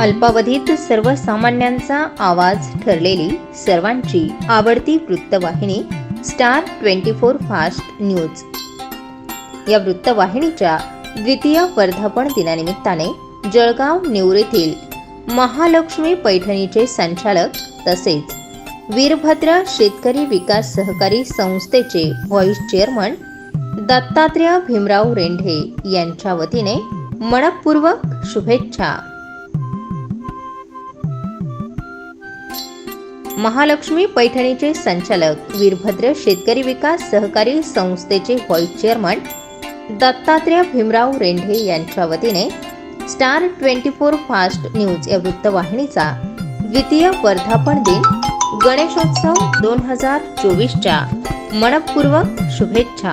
अल्पावधीत सर्वसामान्यांचा आवाज ठरलेली सर्वांची आवडती वृत्तवाहिनी Star twenty four fast news. या वृत्तवाहिनीच्या द्वितीय वर्धापन दिनानिमित्ताने जळगाव नेवरेतील महालक्ष्मी पैठणीचे संचालक तसेच वीरभद्र शेतकरी विकास सहकारी संस्थेचे व्हाईस चेअरमन दत्तात्रय भीमराव रेंढे यांच्या वतीने मनपूर्वक शुभेच्छा. महालक्ष्मी पैठणीचे संचालक वीरभद्र शेतकरी विकास सहकारी संस्थेचे व्हाईस चेअरमन दत्तात्रय भीमराव रेंढे यांच्या वतीने Star twenty four fast news या वृत्तवाहिनीचा द्वितीय वर्धापन दिन गणेशोत्सव दोन हजार चोवीसच्या मनपूर्वक शुभेच्छा.